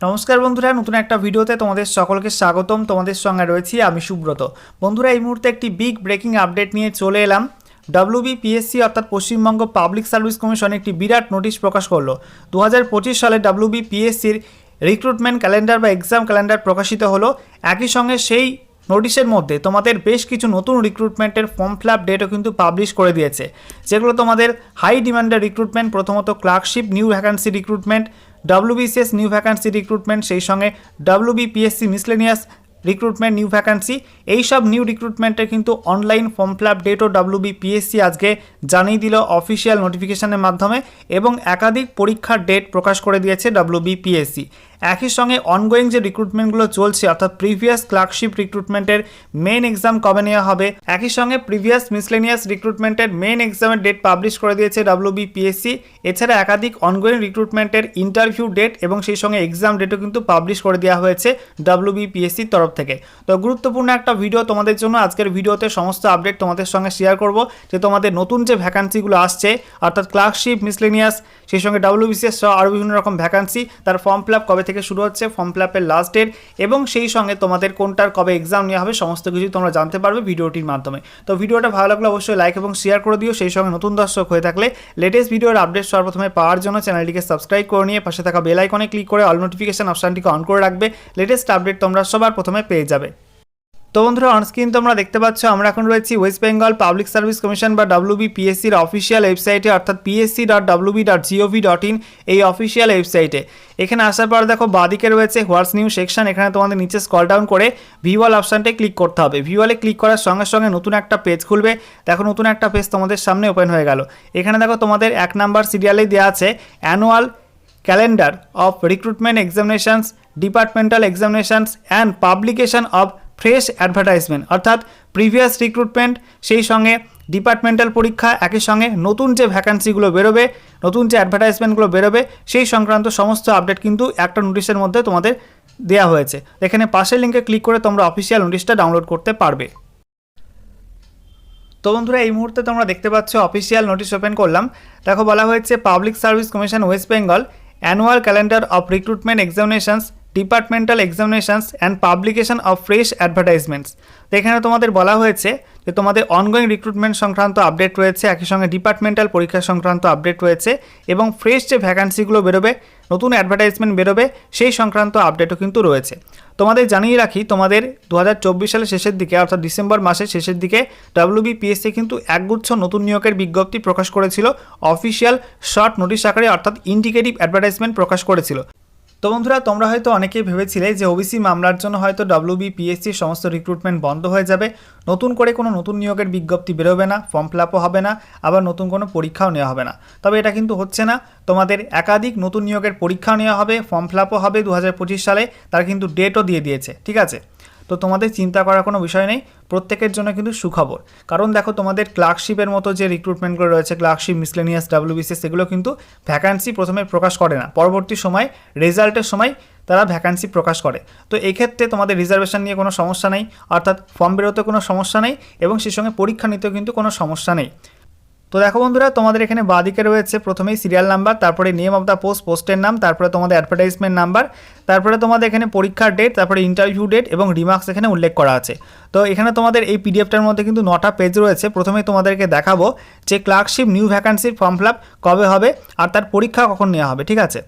নমস্কার বন্ধুরা, নতুন একটা ভিডিওতে তোমাদের সকলকে স্বাগতম। তোমাদের সঙ্গে রয়েছি আমি সুব্রত। বন্ধুরা, এই মুহূর্তে একটি বিগ ব্রেকিং আপডেট নিয়ে চলে এলাম। ডাব্লিউবিপিএসসি অর্থাৎ পশ্চিমবঙ্গ পাবলিক সার্ভিস কমিশন একটি বিরাট নোটিশ প্রকাশ করল। দু হাজার পঁচিশ সালে ডাব্লিউবিপিএসসির রিক্রুটমেন্ট ক্যালেন্ডার বা এক্সাম ক্যালেন্ডার প্রকাশিত হলো। একই সঙ্গে সেই নোটিশের মধ্যে তোমাদের বেশ কিছু নতুন রিক্রুটমেন্টের ফর্ম ফিল আপ ডেটও কিন্তু পাবলিশ করে দিয়েছে। যেগুলো তোমাদের হাই ডিমান্ডের রিক্রুটমেন্ট প্রথমত clerkship new vacancy recruitment WBCS new vacancy recruitment সেই সঙ্গে WBPSC miscellaneous recruitment new vacancy এইসব নিউ রিক্রুটমেন্টের কিন্তু অনলাইন ফর্ম ফিল আপ ডেটও ডাব্লিউবিপিএসসি আজকে জানিয়ে দিল অফিসিয়াল নোটিফিকেশনের মাধ্যমে এবং একাধিক পরীক্ষার ডেট প্রকাশ করে দিয়েছে ডাব্লিউবিপিএসসি একই সঙ্গে অনগোয়িং যে রিক্রুটমেন্টগুলো চলছে, অর্থাৎ প্রিভিয়াস ক্লার্কশিপ রিক্রুটমেন্টের মেন এক্সাম কবে নেওয়া হবে, একই সঙ্গে প্রিভিয়াস মিসলেনিয়াস রিক্রুটমেন্টের মেন এক্সামের ডেট পাবলিশ করে দিয়েছে ডাব্লিউবিপিএসসি এছাড়া একাধিক অনগোয়িং রিক্রুটমেন্টের ইন্টারভিউ ডেট এবং সেই সঙ্গে এক্সাম ডেটও কিন্তু পাবলিশ করে দেওয়া হয়েছে ডাব্লিউবিপিএসসির তরফ থেকে। তো গুরুত্বপূর্ণ একটা ভিডিও তোমাদের জন্য। আজকের ভিডিওতে সমস্ত আপডেট তোমাদের সঙ্গে শেয়ার করব যে তোমাদের নতুন যে ভ্যাকান্সিগুলো আসছে, অর্থাৎ ক্লার্কশিপ মিসলেনিয়াস সেই সঙ্গে ডাব্লিউবিসিএস সহ আরও বিভিন্ন রকম ভ্যাকান্সি তার ফর্ম ফিল আপ কবে থেকে শুরু হচ্ছে ফর্ম ফিল আপের লাস্ট ডেট এবং সেই সঙ্গে তোমাদের কোনটার কবে এক্সাম নেওয়া হবে সমস্ত কিছু তোমরা জানতে পারবে ভিডিওটির মাধ্যমে। তো ভিডিওটা ভালো লাগলে অবশ্যই লাইক এবং শেয়ার করে দিও। সেই সঙ্গে নতুন দর্শক হয়ে থাকলে লেটেস্ট ভিডিওর আপডেট সর্বপ্রথমে পাওয়ার জন্য চ্যানেলটিকে সাবস্ক্রাইব করে নিয়ে পাশে থাকা বেল আইকনে ক্লিক করে অল নোটিফিকেশন অপশানটিকে অন করে রাখবে। লেটেস্ট আপডেট তোমরা সবার প্রথমে পেয়ে যাবে। তো বন্ধুরা অনস্ক্রিন তোমরা দেখতে পাচ্ছ, আমরা এখন রয়েছি West Bengal Public Service Commission বা ডাব্লিউবি পিএসসির অফিসিয়াল ওয়েবসাইটে অর্থাৎ PSC dot WB dot GOV dot in এই অফিসিয়াল ওয়েবসাইটে এখানে আসার পর দেখো, বাদিকে রয়েছে হোয়াটস নিউ সেকশন এখানে তোমাদের নিচে স্কল ডাউন করে ভিওয়াল অপশানটায় ক্লিক করতে হবে। ভিওয়ালে ক্লিক করার সঙ্গে সঙ্গে নতুন একটা পেজ খুলবে। দেখো, নতুন একটা পেজ তোমাদের সামনে ওপেন হয়ে গেল। এখানে দেখো, তোমাদের এক নাম্বার সিরিয়ালেই দেওয়া আছে annual calendar of recruitment examinations departmental examinations and publication of fresh advertisement. অর্থাৎ প্রিভিয়াস রিক্রুটমেন্ট, সেই সঙ্গে ডিপার্টমেন্টাল পরীক্ষা, একই সঙ্গে নতুন যে ভ্যাকান্সিগুলো বেরোবে, নতুন যে অ্যাডভার্টাইজমেন্টগুলো বেরোবে, সেই সংক্রান্ত সমস্ত আপডেট কিন্তু একটা নোটিশের মধ্যে তোমাদের দেওয়া হয়েছে। এখানে পাশের লিঙ্কে ক্লিক করে তোমরা অফিসিয়াল নোটিশটা ডাউনলোড করতে পারবে। তো বন্ধুরা, এই মুহূর্তে তোমরা দেখতে পাচ্ছ, অফিসিয়াল নোটিশ ওপেন করলাম। দেখো, বলা হয়েছে, Public Service Commission West Bengal annual calendar of recruitment examinations departmental examinations and publication of fresh advertisements এখানে তোমাদের বলা হয়েছে যে তোমাদের অনগোয়িং রিক্রুটমেন্ট সংক্রান্ত আপডেট রয়েছে, একই সঙ্গে ডিপার্টমেন্টাল পরীক্ষা সংক্রান্ত আপডেট রয়েছে এবং ফ্রেশ যে ভ্যাকান্সিগুলো বেরোবে, নতুন অ্যাডভার্টাইজমেন্ট বেরোবে, সেই সংক্রান্ত আপডেটও কিন্তু রয়েছে। তোমাদের জানিয়ে রাখি, তোমাদের দু হাজার চব্বিশ সালের শেষের দিকে, অর্থাৎ ডিসেম্বর মাসের শেষের দিকে ডাব্লিউবিপিএসসি কিন্তু একগুচ্ছ নতুন নিয়োগের বিজ্ঞপ্তি প্রকাশ করেছিল অফিসিয়াল শর্ট নোটিশ আকারে, অর্থাৎ ইন্ডিকেটিভ অ্যাডভার্টাইজমেন্ট প্রকাশ করেছিল। তো বন্ধুরা, তোমরা হয়তো অনেকেই ভেবেছিলে যে ওবিসি মামলার জন্য হয়তো ডাব্লিউবিপিএসসির সমস্ত রিক্রুটমেন্ট বন্ধ হয়ে যাবে। নতুন করে কোনো নতুন নিয়োগের বিজ্ঞপ্তি বেরোবে না ফর্ম ফিল হবে না, আবার নতুন কোনো পরীক্ষাও নেওয়া হবে না। তবে এটা কিন্তু হচ্ছে না, তোমাদের একাধিক নতুন নিয়োগের পরীক্ষা নেওয়া হবে ফর্ম ফিল হবে দু হাজার পঁচিশ সালে, তার কিন্তু ডেটও দিয়ে দিয়েছে, ঠিক আছে? তো তোমাদের চিন্তা করার কোনো বিষয় নেই। প্রত্যেকের জন্য কিন্তু সুখবর। কারণ দেখো, তোমাদের ক্লার্কশিপের মতো যে রিক্রুটমেন্টগুলো রয়েছে ক্লার্কশিপ মিসলেনিয়াস ডাব্লিউবিসিএস সেগুলো কিন্তু ভ্যাকান্সি প্রথমে প্রকাশ করে না। পরবর্তী সময় রেজাল্টের সময় তারা ভ্যাকান্সি প্রকাশ করে। তো এক্ষেত্রে তোমাদের রিজার্ভেশন নিয়ে কোনো সমস্যা নেই। অর্থাৎ ফর্ম বেরোতে কোনো সমস্যা নেই এবং সেই সঙ্গে পরীক্ষা নিতেও কিন্তু কোনো সমস্যা নেই। তো দেখো বন্ধুরা, তোমাদের এখানে বাদিকে রয়েছে প্রথমেই সিরিয়াল নাম্বার তারপরে নেম অফ দ্য পোস্ট পোস্টের নাম, তারপরে তোমাদের অ্যাডভার্টাইজমেন্ট নাম্বার তারপরে তোমাদের এখানে পরীক্ষার ডেট তারপরে ইন্টারভিউ ডেট এবং রিমার্কস এখানে উল্লেখ করা আছে। তো এখানে তোমাদের এই পিডিএফটার মধ্যে কিন্তু নটা পেজ রয়েছে প্রথমে তোমাদেরকে দেখাবো যে ক্লার্কশিপ নিউ ভ্যাকান্সির ফর্ম ফিল কবে হবে আর তার পরীক্ষা কখন নেওয়া হবে, ঠিক আছে?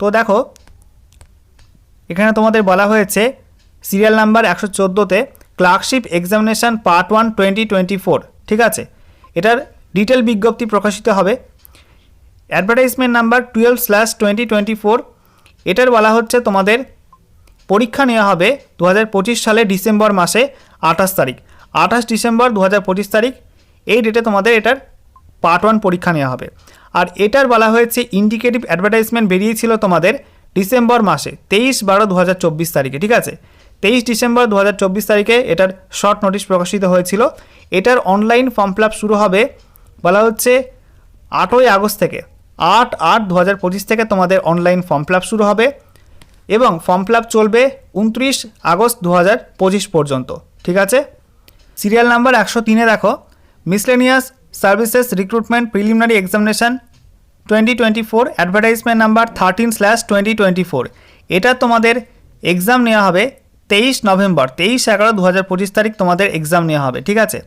তো দেখো, এখানে তোমাদের বলা হয়েছে সিরিয়াল নাম্বার একশো চোদ্দোতে clerkship examination part one twenty twenty four ঠিক আছে? এটার ডিটেল বিজ্ঞপ্তি প্রকাশিত হবে। Advertisement number twelve slash twenty twenty four এটার বলা হচ্ছে তোমাদের পরীক্ষা নেওয়া হবে দু হাজার পঁচিশ সালে ডিসেম্বর মাসে আঠাশ তারিখ। আঠাশ ডিসেম্বর দু হাজার পঁচিশ তারিখ, এই ডেটে তোমাদের এটার পার্ট ওয়ান পরীক্ষা নেওয়া হবে। আর এটার বলা হয়েছে ইন্ডিকেটিভ অ্যাডভার্টাইজমেন্ট বেরিয়েছিল তোমাদের ডিসেম্বর মাসে, তেইশ বারো দু তারিখে, ঠিক আছে? তেইশ ডিসেম্বর দু হাজার চব্বিশ তারিখে এটার শর্ট নোটিশ প্রকাশিত হয়েছিল। এটার অনলাইন ফর্ম ফিল শুরু হবে বলা হচ্ছে আটই আগস্ট থেকে আট আট দু হাজার পঁচিশ থেকে তোমাদের অনলাইন ফর্ম ফিল শুরু হবে এবং ফর্ম ফিল চলবে উনত্রিশ আগস্ট দু হাজার পঁচিশ পর্যন্ত। ঠিক আছে? সিরিয়াল নাম্বার একশো তিনে দেখো। Miscellaneous services recruitment preliminary examination twenty twenty four advertisement number thirteen slash twenty twenty four এটা তোমাদের এক্সাম নেওয়া হবে তেইশ নভেম্বর, তেইশ এগারো দু হাজার পঁচিশ তারিখ তোমাদের এক্সাম নেওয়া হবে, ঠিক আছে?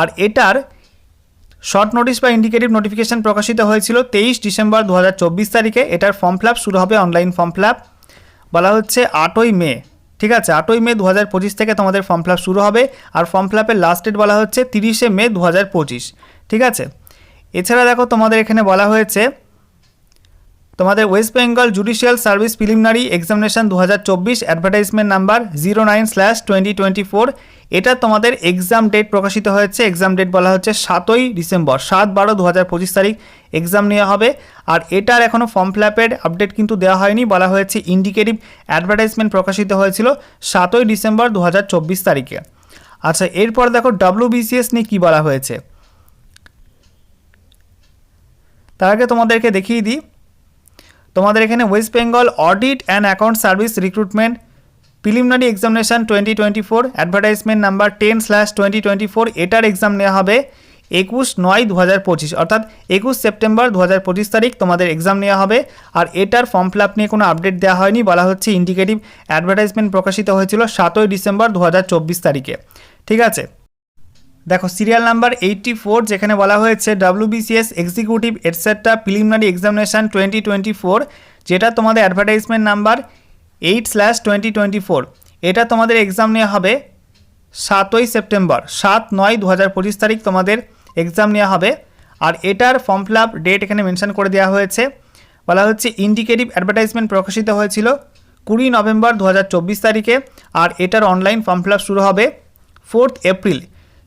আর এটার শর্ট নোটিশ বা ইন্ডিকেটিভ নোটিফিকেশন প্রকাশিত হয়েছিল তেইশ ডিসেম্বর দু হাজার চব্বিশ তারিখে। এটার ফর্ম ফিল শুরু হবে অনলাইন ফর্ম ফিল বলা হচ্ছে আটই মে। ঠিক আছে, আটই মে দু হাজার পঁচিশ থেকে তোমাদের ফর্ম ফিল শুরু হবে। আর ফর্ম ফ্ল্যাপের লাস্ট ডেট বলা হচ্ছে তিরিশে মে দু হাজার পঁচিশ। ঠিক আছে? এছাড়া দেখো তোমাদের এখানে বলা হয়েছে তোমাদের West Bengal judicial service preliminary examination দু হাজার চব্বিশ advertisement number zero nine slash twenty twenty four এটা তোমাদের এক্সাম ডেট প্রকাশিত হয়েছে। এক্সাম ডেট বলা হচ্ছে সাতই ডিসেম্বর, সাত বারো দু হাজার পঁচিশ তারিখ। এক্সাম নেওয়া হবে। আর এটার এখনও ফর্ম ফিল আপডেট কিন্তু দেওয়া হয়নি। বলা হয়েছে ইন্ডিকেটিভ অ্যাডভার্টাইজমেন্ট প্রকাশিত হয়েছিল সাতই ডিসেম্বর দু হাজার চব্বিশ তারিখে। আচ্ছা এরপর দেখো ডাব্লিউবিসিএস নিয়ে কী বলা হয়েছে। তার আগে তোমাদেরকে দেখিয়ে দিই। তোমাদের এখানে West Bengal audit and account service recruitment preliminary examination twenty twenty four advertisement number ten slash twenty twenty four এটার এক্সাম নেওয়া হবে একুশ নয় দু হাজার পঁচিশ, অর্থাৎ একুশ সেপ্টেম্বর দু হাজার পঁচিশ তারিখ তোমাদের এক্সাম নেওয়া হবে। আর এটার ফর্ম ফিল আপ নিয়ে কোনো আপডেট দেওয়া হয়নি, বলা হচ্ছে ইন্ডিকেটিভ অ্যাডভার্টাইজমেন্ট প্রকাশিত হয়েছিল সাতই ডিসেম্বর দু হাজার চব্বিশ তারিখে। ঠিক আছে? দেখো সিরিয়াল নাম্বার এইটটি ফোর যেখানে বলা হয়েছে WBCS executive etcetera preliminary examination twenty twenty four যেটা তোমাদের advertisement number eight slash twenty twenty four এটা তোমাদের এক্সাম নেওয়া হবে সাতই সেপ্টেম্বর, সাত নয় দু হাজার পঁচিশ তারিখ তোমাদের এক্সাম নেওয়া হবে। আর এটার ফর্ম ফিল আপ ডেট এখানে মেনশন করে দেওয়া হয়েছে। বলা হচ্ছে ইন্ডিকেটিভ অ্যাডভার্টাইজমেন্ট প্রকাশিত হয়েছিল কুড়ি নভেম্বর দু হাজার চব্বিশ তারিখে, আর এটার অনলাইন ফর্ম ফিল আপ শুরু হবে ফোর্থ এপ্রিল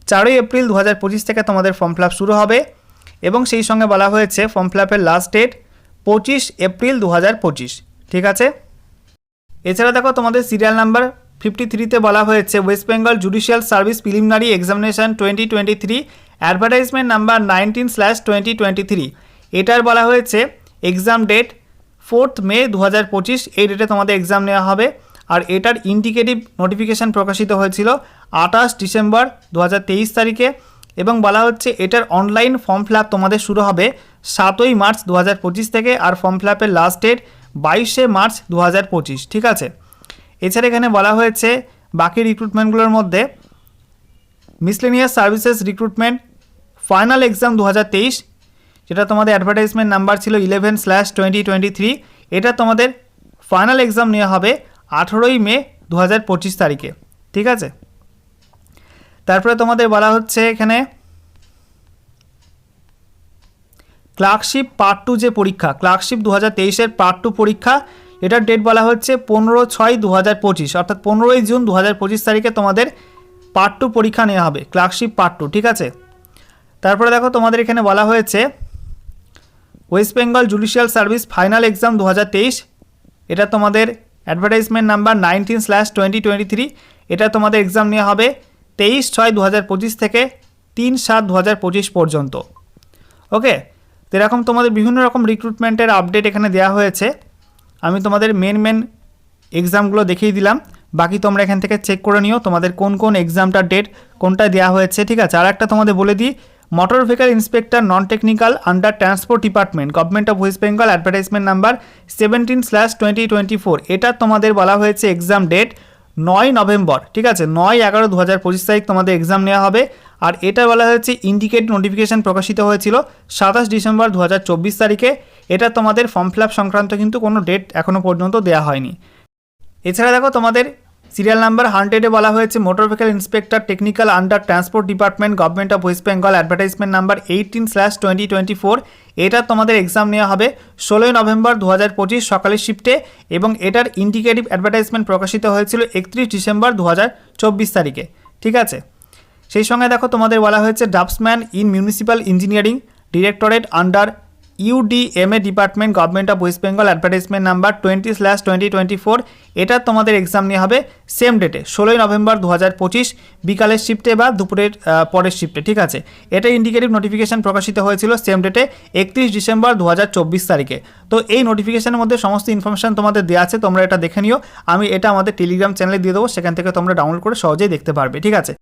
চারই এপ্রিল দু হাজার পঁচিশ থেকে তোমাদের ফর্ম ফিল শুরু হবে এবং সেই সঙ্গে বলা হয়েছে ফর্ম ফিল লাস্ট ডেট পঁচিশ এপ্রিল দু হাজার পঁচিশ, ঠিক আছে? এছাড়া দেখো তোমাদের সিরিয়াল নাম্বার ফিফটি থ্রিতে বলা হয়েছে West Bengal judicial service preliminary examination twenty twenty three advertisement number nineteen slash twenty twenty three এটার বলা হয়েছে এক্সাম ডেট ফোর্থ মে দু হাজার পঁচিশ, এই ডেটে তোমাদের এক্সাম নেওয়া হবে। আর এটার ইন্ডিকেটিভ নোটিফিকেশান প্রকাশিত হয়েছিল আঠাশ ডিসেম্বর দু হাজার তেইশ তারিখে এবং বলা হচ্ছে এটার অনলাইন ফর্ম ফিল তোমাদের শুরু হবে সাতই মার্চ দু হাজার পঁচিশ থেকে আর ফর্ম ফিল লাস্ট ডেট বাইশে মার্চ দু হাজার পঁচিশ, ঠিক আছে? এছাড়া এখানে বলা হয়েছে বাকি রিক্রুটমেন্টগুলোর মধ্যে miscellaneous services recruitment final exam দু হাজার তেইশ, যেটা তোমাদের অ্যাডভার্টাইজমেন্ট নাম্বার ছিল eleven slash twenty twenty three এটা তোমাদের ফাইনাল এক্সাম নেওয়া হবে আঠেরোই মে দু হাজার পঁচিশ তারিখে, ঠিক আছে? তারপরে তোমাদের বলা হচ্ছে এখানে ক্লার্কশিপ পার্ট টু যে পরীক্ষা, ক্লার্কশিপ দু হাজার তেইশের পার্ট টু পরীক্ষা, এটার ডেট বলা হচ্ছে পনেরো ছয় দু হাজার পঁচিশ, অর্থাৎ পনেরোই জুন দু হাজার পঁচিশ তারিখে তোমাদের পার্ট টু পরীক্ষা নেওয়া হবে, ক্লার্কশিপ পার্ট টু, ঠিক আছে? তারপরে দেখো তোমাদের এখানে বলা হয়েছে West Bengal judicial service final exam দু হাজার তেইশ, এটা তোমাদের advertisement number nineteen slash twenty twenty three এটা তোমাদের এক্সাম নেওয়া হবে তেইশ ছয় দু হাজার পঁচিশ থেকে তিন সাত দু হাজার পঁচিশ পর্যন্ত। ওকে? তো এরকম তোমাদের বিভিন্ন রকম রিক্রুটমেন্টের আপডেট এখানে দেওয়া হয়েছে। আমি তোমাদের মেন মেন এক্সামগুলো দেখিয়ে দিলাম। বাকি তোমরা এখান থেকে চেক করে নিও তোমাদের কোন কোন এক্সামটার ডেট কোনটা দেওয়া হয়েছে, ঠিক আছে? আর একটা তোমাদের বলে দিই motor vehicle inspector non technical under transport department government of West Bengal advertisement number seventeen slash twenty twenty four এটা তোমাদের বলা হয়েছে এক্সাম ডেট নয় নভেম্বর, ঠিক আছে? নয় এগারো দু হাজার পঁচিশ তারিখ তোমাদের এক্সাম নেওয়া হবে। আর এটা বলা হয়েছে ইন্ডিকেট নোটিফিকেশান প্রকাশিত হয়েছিল সাতাশ ডিসেম্বর দু হাজার চব্বিশ তারিখে। এটা তোমাদের ফর্ম ফিল সংক্রান্ত কিন্তু কোনো ডেট এখনও পর্যন্ত দেওয়া হয়নি। এছাড়া দেখো তোমাদের সিরিয়াল নাম্বার হান্ড্রেডে বলা হয়েছে, motor vehicle inspector technical under transport department, government of West Bengal advertisement number eighteen slash twenty twenty four. এটা তোমাদের এক্সাম নেওয়া হবে ষোলোই নভেম্বর দু হাজার পঁচিশ সকালের শিফটে এবং এটার ইন্ডিকেটিভ অ্যাডভার্টাইজমেন্ট প্রকাশিত হয়েছিল একত্রিশ ডিসেম্বর দু হাজার চব্বিশ তারিখে। ঠিক আছে? সেই সঙ্গে দেখো তোমাদের বলা হয়েছে draftsman in municipal engineering, directorate under UDMA department government of West Bengal advertisement number twenty slash twenty twenty four এটা তোমাদের এক্সাম নেওয়া হবে সেম ডেটে ষোলোই নভেম্বর দু হাজার পঁচিশ, বিকালের শিফটে বা দুপুরের পরের শিফটে ঠিক আছে? এটা ইন্ডিকেটিভ নোটিফিকেশান প্রকাশিত হয়েছিল সেম ডেটে একত্রিশ ডিসেম্বর দু হাজার চব্বিশ তারিখে। তো এই নোটিফিকেশানের মধ্যে সমস্ত ইনফরমেশান তোমাদের দেওয়া আছে, তোমরা এটা দেখে নিও। আমি এটা আমাদের টেলিগ্রাম চ্যানেলে দিয়ে দেবো, সেখান থেকে তোমরা ডাউনলোড করে সহজেই দেখতে পারবে, ঠিক আছে?